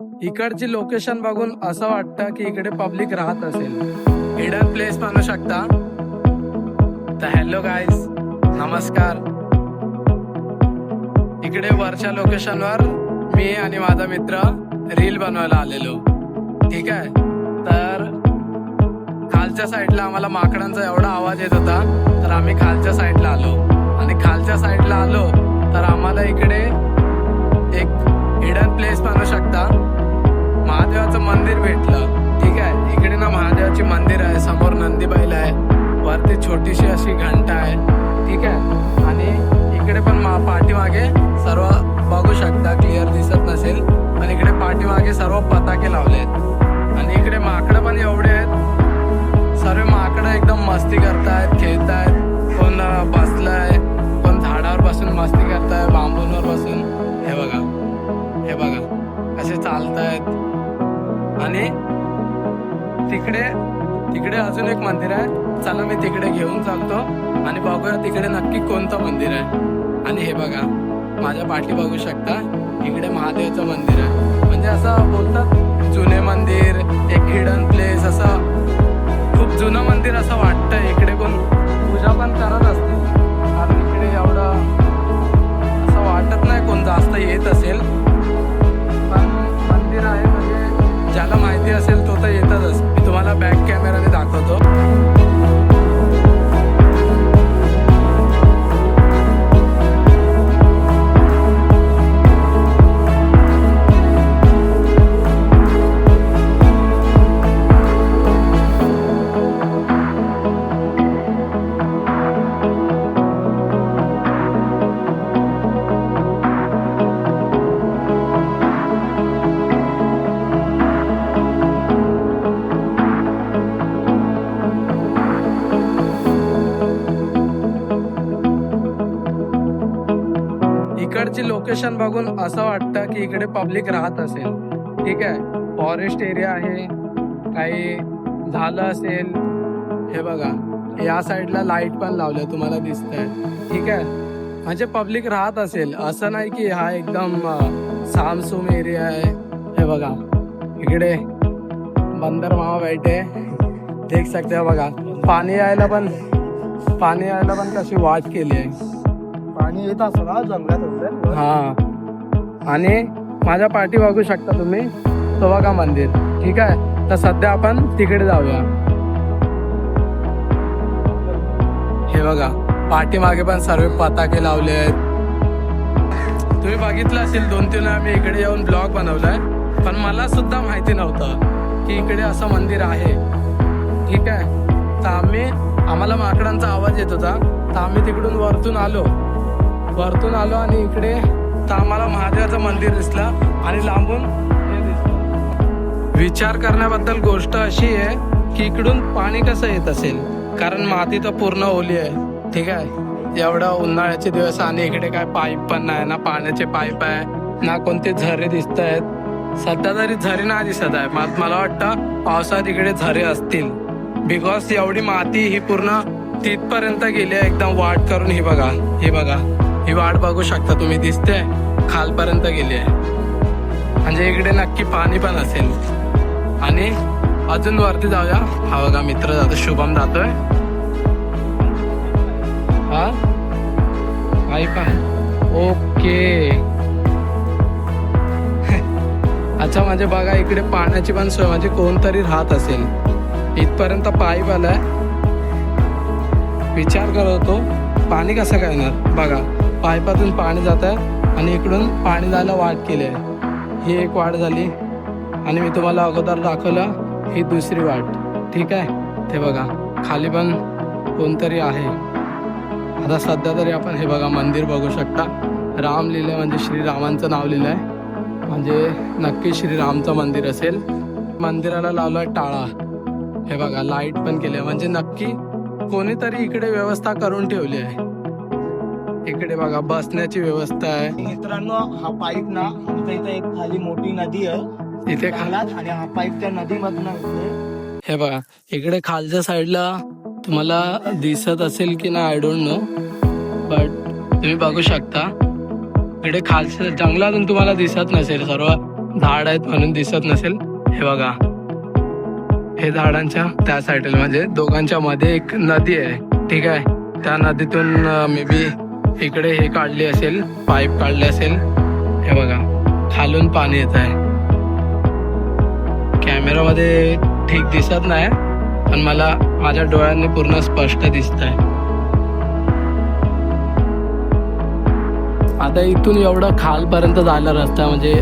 इकडची लोकेशन बघून असं वाटतं की इकडे पब्लिक राहत असेल. हिडन प्लेस म्हणू शकता. तर हॅलो गाईज नमस्कार. इकडे वरच्या लोकेशनवर मी आणि माझा मित्र रील बनवायला आलेलो. ठीक आहे? तर खालच्या साईडला आम्हाला माकडांचा एवढा आवाज येत होता तर आम्ही खालच्या साईडला आलो. आणि खालच्या साईडला आलो तर आम्हाला इकडे एक हिडन प्लेस म्हणू शकता. छोटीशी अशी घंटा आहे. ठीक आहे? आणि इकडे पण मा पाठीमागे सर्व बघू शकता क्लिअर दिसत नसेल. आणि इकडे पाठीमागे सर्व पताके लावले आहेत. आणि इकडे माकडं पण एवढे आहेत. सर्व माकडं एकदम मस्ती करतायत खेळतायत. कोण बसलाय कोण झाडावर बसून मस्ती करताय बांबूंवर बसून. हे बघा. हे बघा. असे चालतायत. आणि तिकडे तिकडे अजून एक मंदिर आहे. चला मी तिकडे घेऊन चालतो. आणि बघूया तिकडे नक्की कोणतं मंदिर आहे. आणि हे बघा माझ्या पाठी बघू शकता इकडे महादेवाचं मंदिर आहे. म्हणजे असं बोलतात जुने मंदिर एक हिडन प्लेस असं खूप जुनं मंदिर असं वाटतं इकडे कोण पूजा पण करत असते कारण इकडे एवढं असं वाटत नाही कोण जास्त येत असेल. पण मंदिर आहे म्हणजे ज्याला माहिती असेल तो तर येतातच बॅक कॅमेराने दाखवतो. इकडची लोकेशन बघून असं वाटतं की इकडे पब्लिक राहत असेल. ठीक आहे? फॉरेस्ट एरिया आहे. काही झालं असेल. हे बघा. या साईडला लाइट पण लावलं तुम्हाला दिसतंय. ठीक आहे? म्हणजे पब्लिक राहत असेल. असं नाही की हा एकदम सामसूम एरिया आहे. हे बघा. इकडे बंदर मामा बैठे. देख सकते हो बघा. पाणी यायला पण पाणी यायला पण कशी वाट केली आहे. पाणी येत असं ना जंगलात वगैरे. हा. आणि माझ्या पाठी बघू शकता तुम्ही. तो बघा मंदिर. ठीक आहे? तर सध्या आपण तिकडे जाऊया. हे बघा. पाठीमागे पण सर्व पताके लावले आहेत. तुम्ही बघितलं असेल दोन तीन वेळा मी इकडे येऊन ब्लॉग बनवलाय. पण मला सुद्धा माहिती नव्हतं की इकडे असं मंदिर आहे. ठीक आहे? तर आम्ही आम्हाला माकडांचा आवाज येत होता. तर आम्ही तिकडून वरतून आलो. वरतून आलो आणि इकडे तर आम्हाला महादेवाचं मंदिर दिसलं आणि लांबून हे दिसलं. विचार करण्याबद्दल गोष्ट अशी आहे की इकडून पाणी कसं येत असेल? कारण माती तर पूर्ण ओली आहे. ठीक आहे? एवढं उन्हाळ्याचे दिवस आणि इकडे काय पाईप पण नाही ना पाण्याचे पाईप आहे ना कोणते झरे दिसत आहेत. सध्या तरी झरे नाही दिसत आहे. मात मला वाटतं पावसाळ्यात इकडे झरे असतील. बिकॉज एवढी माती ही पूर्ण तिथपर्यंत गेली आहे. एकदम वाट करून ही बघा ही बघा. ही वाट बघू शकता तुम्ही दिसते खालपर्यंत गेली आहे म्हणजे इकडे नक्की पाणी पण असेल. आणि अजून वरती जाऊया. हा बघा मित्र जातो शुभम जातोय. हा? आई ओके. अच्छा म्हणजे बघा इकडे पाण्याची पण सोय म्हणजे कोणतरी राहत असेल. इथपर्यंत पाईप आलाय विचार करतो. पाणी कसं काय येणार? बघा. पाईपातून पाणी जात आहे आणि इकडून पाणी जायला वाट केली आहे. ही एक वाट झाली आणि मी तुम्हाला अगोदर दाखवलं ही दुसरी वाट. ठीक आहे? ते बघा खाली पण कोणतरी आहे. आता सध्या तरी आपण हे बघा मंदिर बघू शकता. राम लिहिलं म्हणजे श्रीरामांचं नाव लिहिलं आहे म्हणजे नक्की श्रीरामचं मंदिर असेल. मंदिराला लावलं आहे टाळा. हे बघा लाइट पण केली आहे. म्हणजे नक्की कोणीतरी इकडे व्यवस्था करून ठेवली आहे. इकडे बघा बसण्याची व्यवस्था आहे. मित्रांनो हा पाईप ना आमच्या इथे एक खाली मोठी नदी आहे. इथे खा जंगलात आणि हा पाईप त्या नदीमधनं. हे बघा इकडे खालच्या साईडला तुम्हाला दिसत असेल की ना आय डोंट नो बट तुम्ही बघू शकता. इकडे खालच्या जंगलातून तुम्हाला दिसत नसेल सर्व झाड आहेत म्हणून दिसत नसेल. हे बघा. हे झाडांच्या त्या साईडला म्हणजे दोघांच्या मध्ये एक नदी आहे. ठीक आहे. त्या नदीतून मे बी इकडे हे काढले असेल पाईप काढले असेल. हे बघा खालून पाणी येत आहे. कॅमेरामध्ये ठीक दिसत नाही पण मला माझ्या डोळ्यांनी पूर्ण स्पष्ट दिसत आहे. आता इथून एवढं खालपर्यंत जायला रस्ता म्हणजे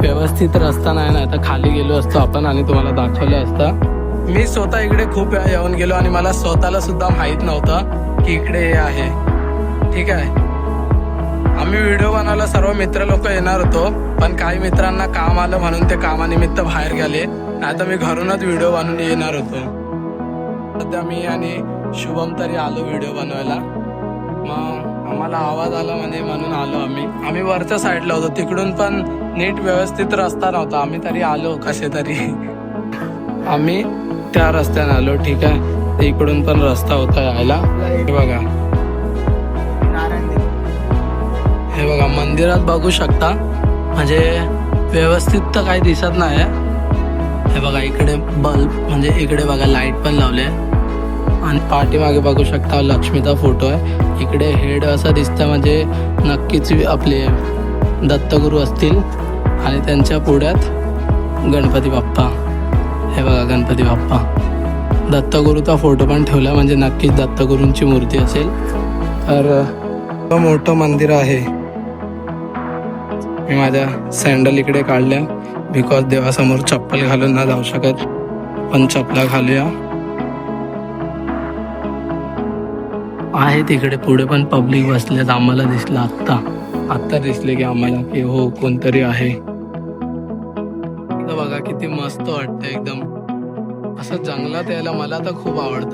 व्यवस्थित रस्ता नाही ना आता खाली गेलो असतो आपण आणि तुम्हाला दाखवलं असतं. मी स्वतः इकडे खूप वेळा येऊन गेलो आणि मला स्वतःला सुद्धा माहीत नव्हतं की इकडे हे आहे. ठीक आहे. आम्ही व्हिडिओ बनवायला सर्व मित्र लोक येणार होतो पण काही मित्रांना काम आलं म्हणून ते कामानिमित्त बाहेर गेले. नाही तर मी घरूनच व्हिडिओ बनवून येणार होतो. सध्या मी आणि शुभम तरी आलो व्हिडिओ बनवायला. मग आम्हाला आवाज आला म्हणे म्हणून आलो आम्ही. आम्ही वरच्या साईडला होतो. तिकडून पण नीट व्यवस्थित रस्ता नव्हता. आम्ही तरी आलो कसे तरी. आम्ही त्या रस्त्याने आलो ठीक आहे. इकडून पण रस्ता होता यायला. बघा. मंदिरात बघू शकता. म्हणजे व्यवस्थित तर काही दिसत नाही हे बघा इकडे बल्ब म्हणजे इकडे बघा लाइट पण लावले. आणि पाठीमागे बघू शकता लक्ष्मीचा फोटो आहे. इकडे हेड असं दिसतं म्हणजे नक्कीच आपले दत्तगुरू असतील. आणि त्यांच्या पुढ्यात गणपती बाप्पा. हे बघा गणपती बाप्पा. दत्तगुरूचा फोटो पण ठेवला म्हणजे नक्कीच दत्तगुरूंची मूर्ती असेल. तर मोठं मंदिर आहे. मी माझ्या सँडल इकडे काढल्या. बिकॉज देवासमोर चप्पल घालून ना जाऊ शकत. पण चपला घालूया. आहे तिकडे पुढे पण पब्लिक बसल्यात आम्हाला दिसलं आत्ता. आत्ता दिसले की आम्हाला की हो कोणतरी आहे. बघा किती मस्त वाटतं एकदम. असं जंगलात यायला मला तर खूप आवडतं.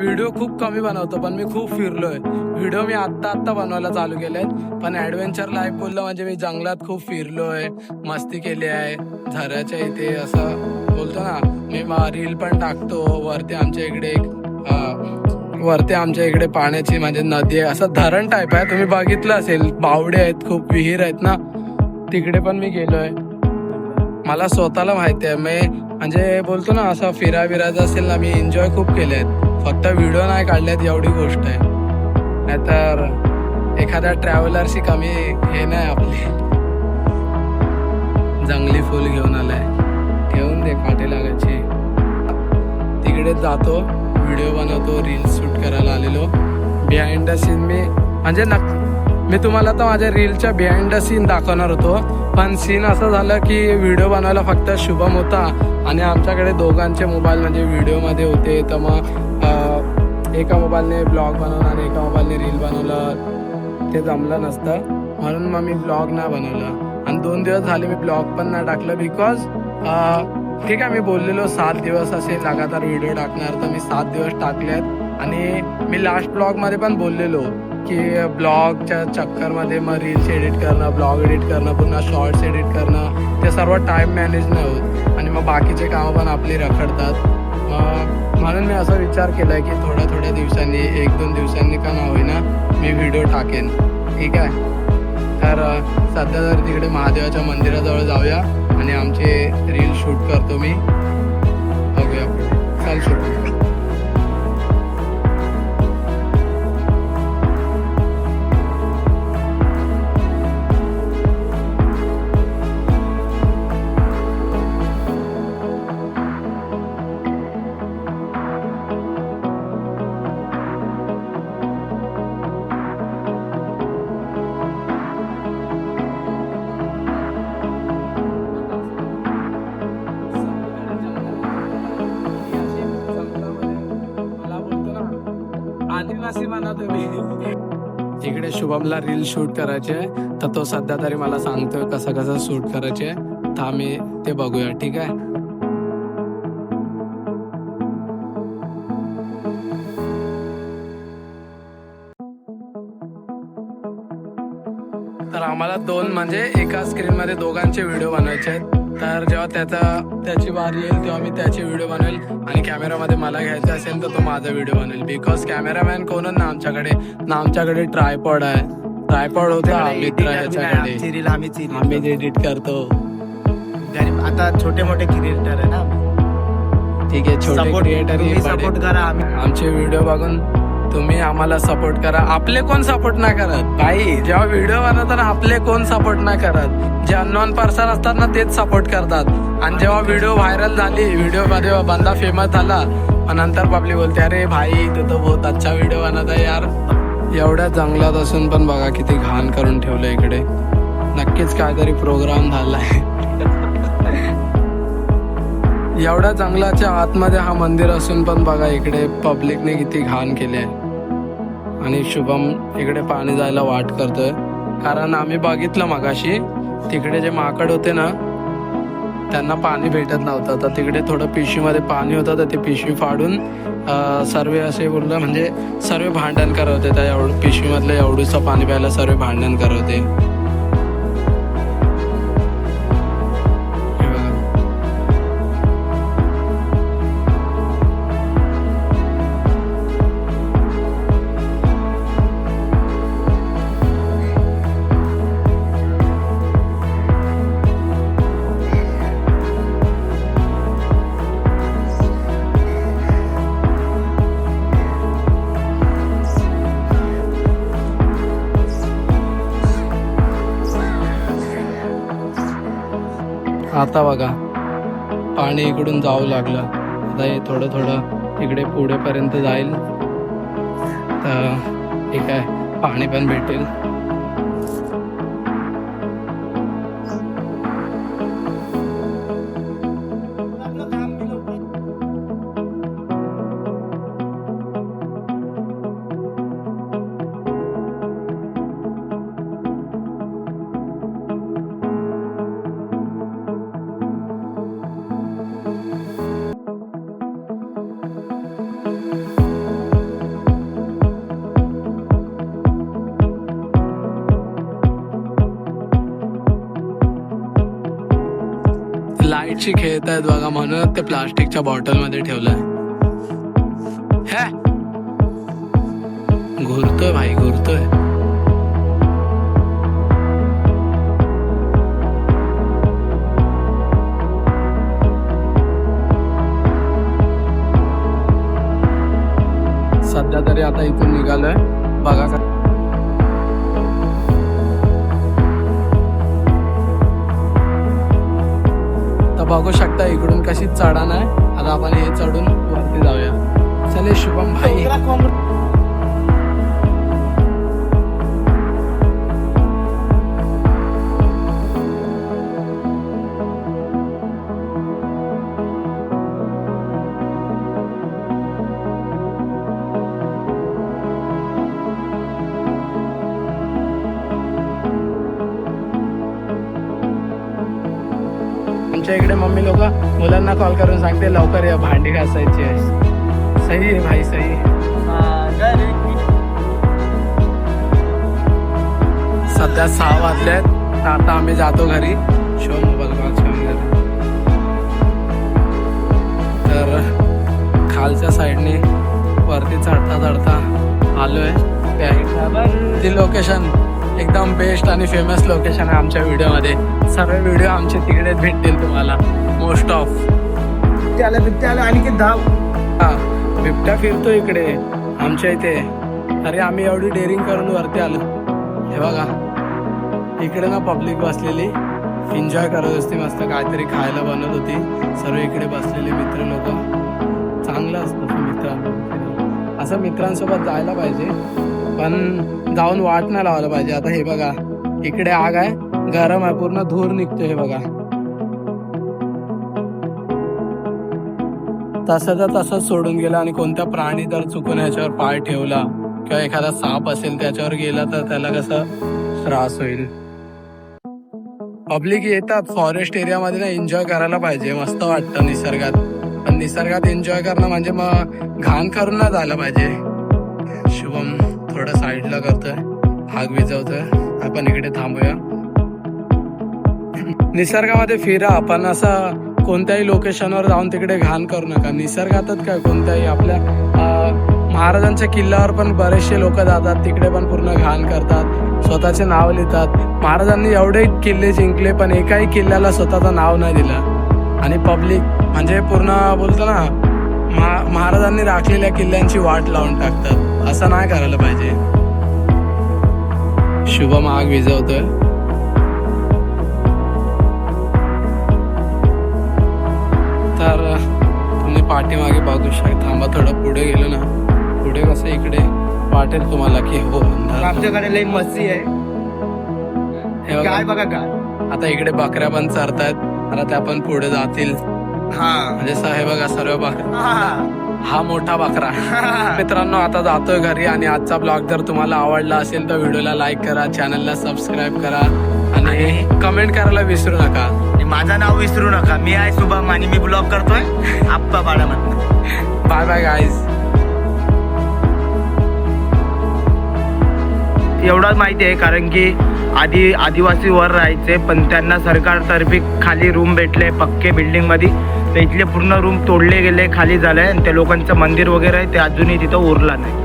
व्हिडिओ खूप कमी बनवतो पण मी खूप फिरलोय. व्हिडिओ मी आत्ता आत्ता बनवायला चालू केलेत. पण ऍडव्हेंचर लाईफ बोललं म्हणजे मी जंगलात खूप फिरलोय मस्ती केली आहे झऱ्याच्या इथे असं बोलतो ना मी रील पण टाकतो वरती आमच्या इकडे एक वरती आमच्या इकडे पाण्याची म्हणजे नदी आहे असं धरण टाईप आहे. तुम्ही बघितलं असेल बावडे आहेत खूप विहीर आहेत ना तिकडे पण मी गेलोय. मला स्वतःला माहिती आहे मी म्हणजे बोलतो ना असं फिरा फिरायचं असेल ना मी एन्जॉय खूप केले आहेत फक्त व्हिडिओ नाही काढल्यात एवढी गोष्ट आहे. नाहीतर एखाद्या ट्रॅव्हलरशी कमी हे नाही आपली. जंगली फुल घेऊन आलाय. घेऊन दे काटे लागायची. तिकडे जातो व्हिडिओ बनवतो रील शूट करायला आलेलो. बिहाइंड द सीन मी म्हणजे नक मी तुम्हाला तर माझ्या रीलच्या बिहाइंड द सीन दाखवणार होतो. पण सीन असं झालं की व्हिडिओ बनवायला फक्त शुभम होता. आणि आमच्याकडे दोघांचे मोबाईल म्हणजे व्हिडिओमध्ये होते. तर मग एका मोबाईलने ब्लॉग बनवलं आणि एका मोबाईलने रील बनवलं. ते जमलं नसतं. म्हणून मग मी ब्लॉग नाही बनवलं. आणि दोन दिवस झाले मी ब्लॉग पण नाही टाकलं बिकॉज ठीक आहे मी बोललेलो सात दिवस असे लगातार व्हिडिओ टाकणार. तर मी सात दिवस टाकलेत आणि मी लास्ट ब्लॉगमध्ये पण बोललेलो की ब्लॉगच्या चक्करमध्ये मग रील्स एडिट करणं ब्लॉग एडिट करणं पुन्हा शॉर्ट्स एडिट करणं. ते सर्व टाईम मॅनेज नाही होत. आणि मग बाकीचे कामं पण आपली रखडतात. मग म्हणून मी असा विचार केला की थोड्या थोड्या दिवसांनी एक दोन दिवसांनी का ना होईना मी व्हिडिओ टाकेन. ठीक आहे? तर सध्या तर तिकडे महादेवाच्या मंदिराजवळ जाऊया आणि आमचे रील शूट करतो मी. बघूया चल शूट शुभमला रील शूट करायचे तर तो सध्या तरी मला सांगतोय कसं कसं शूट करायचे तर आम्ही ते बघूया ठीक आहे? तर आम्हाला दोन म्हणजे एका स्क्रीन मध्ये दोघांचे व्हिडिओ बनवायचे आहेत. तर जेव्हा त्याचा त्याची बारी येईल तेव्हा मी त्याचे व्हिडिओ बनवेल. आणि कॅमेरामध्ये मला घ्यायचं असेल तर तो माझा व्हिडिओ बनवेल. बिकॉज कॅमेरामॅन कोणच ना आमच्याकडे? ना आमच्याकडे ट्रायपॉड आहे. ट्रायपॉड होता मित्र ह्याच्याकडे. आम्ही एडिट करतो. आता छोटे मोठे क्रिएटर आहे ना. ठीक आहे छोटे क्रिएटर सपोर्ट करा आमचे व्हिडिओ बघून तुम्ही आम्हाला सपोर्ट करा. आपले कोण सपोर्ट नाही करत? भाई जेव्हा व्हिडिओ बनवताना आपले कोण सपोर्ट नाही करत? जे अननॉन पर्सन असतात ना तेच सपोर्ट करतात. आणि जेव्हा व्हिडिओ व्हायरल झाली व्हिडिओमध्ये बंदा फेमस झाला नंतर पब्लिक बोलते अरे भाई तू तो बहुत अच्छा व्हिडिओ बनवत आहे यार. एवढ्या जंगलात असून पण बघा किती घाण करून ठेवलं इकडे. नक्कीच काहीतरी प्रोग्राम झालाय. एवढ्या जंगलाच्या आतमध्ये हा मंदिर असून पण बघा इकडे पब्लिकने किती घाण केली आहे आणि शुभम इकडे पाणी जायला वाट करतोय. कारण आम्ही बघितलं मगाशी तिकडे जे माकड होते ना त्यांना पाणी भेटत नव्हतं. तर तिकडे थोडं पिशवीमध्ये पाणी होतं तर ते पिशवी फाडून सर्व असे बोललं म्हणजे सर्व भांडण करत होते. त्या एवढं पिशवीमधलं एवढंसं पाणी प्यायला सर्व भांडण करत आता बघा. पाणी इकडून जाऊ लागलं. आता हे थोडं थोडं इकडे पुढेपर्यंत जाईल. तर ठीक आहे पाणी पण भेटेल. लाईटशी खेळत आहेत बघा म्हणून ते प्लास्टिकच्या बॉटलमध्ये ठेवलंय घुरतोय भाई घुरतोय. सध्या तरी आता इथून निघालोय. बघा का बघू शकता इकडून कशी चढा आहे. आता आपण हे चढून वरती जाऊया. चले शुभम भाई. आमच्या इकडे मम्मी लोक मुलांना कॉल करून सांगते लवकर या भांडी घासायची आहे. सही आहे भाई सही. आहे. सध्या सहा वाजले आहेत आता आम्ही जातो घरी. शो मोबाईल घरी तर खालच्या साईडने वरती चढता चढता आलोय. त्या- ती लोकेशन एकदम बेस्ट आणि फेमस लोकेशन आहे आमच्या व्हिडिओमध्ये. सर्व व्हिडिओ आमचे तिकडेच भेटतील तुम्हाला मोस्ट ऑफ त्याला त्याला आणि की धाव. हा बिबट्या फिरतो इकडे आमच्या इथे. अरे आम्ही एवढी डेअरिंग करून वरती आलो. हे बघा इकडे ना पब्लिक बसलेली. एन्जॉय करत असते मस्त काहीतरी खायला बनवत होती. सर्व इकडे बसलेले मित्र लोक. चांगलं असतं असं मित्र. असं मित्रांसोबत जायला पाहिजे. पण जाऊन वाट नाही लावायला पाहिजे. आता हे बघा इकडे आग आहे. गरम आहे पूर्ण धूर निघतो हे बघा. तसंच तसंच सोडून गेला आणि कोणता प्राणी जर चुकून ह्याच्यावर पाय ठेवला किंवा एखादा साप असेल त्याच्यावर गेला तर त्याला कसं त्रास होईल. पब्लिक येतात फॉरेस्ट एरियामध्ये ना एन्जॉय करायला पाहिजे. मस्त वाटतं निसर्गात. पण निसर्गात एन्जॉय करणं म्हणजे मग घाण करून ना पाहिजे. थोडं साईडला करतोय. आग विजवतोय. आपण इकडे थांबूया. निसर्गामध्ये फिरा. आपण असं कोणत्याही लोकेशनवर जाऊन तिकडे घाण करू नका. निसर्गातच काय कोणत्याही आपल्या महाराजांच्या किल्ल्यावर पण बरेचसे लोक जातात. तिकडे पण पूर्ण घाण करतात. स्वतःचे नाव लिहितात. महाराजांनी एवढे किल्ले जिंकले पण एकाही किल्ल्याला स्वतःचं नाव नाही दिलं. आणि पब्लिक म्हणजे पूर्ण बोलतो ना महाराजांनी राखलेल्या किल्ल्यांची वाट लावून टाकतात. असं नाही करायला पाहिजे. शुभम आग विझवतोय तर तुम्ही पाठीमागे बघू शकता. थांबा थोडं पुढे गेलो ना. पुढे कसं इकडे वाटेल तुम्हाला की हो. आमच्याकडे लई मस्ती आहे. हे काय बघा काय आता इकडे बकऱ्या पण चरतायत. आता त्या पण पुढे जातील. हा. म्हणजे स- हे बघा सर्व बकऱ्या. हा. मोठा बकरा. मित्रांनो आता जातोय घरी आणि आजचा ब्लॉग जर तुम्हाला आवडला असेल तर व्हिडिओला लाईक करा चॅनलला सबस्क्राईब करा आणि कमेंट करायला विसरू नका. माझं नाव विसरू नका. मी आहे शुभम आणि मी ब्लॉग करतोय. आप्पा पाडामधनं बाय बाय गाईज एवढंच माहिती आहे कारण की आधी आदिवासी वर राहायचे पण त्यांना सरकारतर्फे खाली रूम भेटले पक्के बिल्डिंगमध्ये तर इथले पूर्ण रूम तोडले गेले खाली झाले आणि त्या लोकांचं मंदिर वगैरे आहे ते अजूनही तिथं उरला नाही.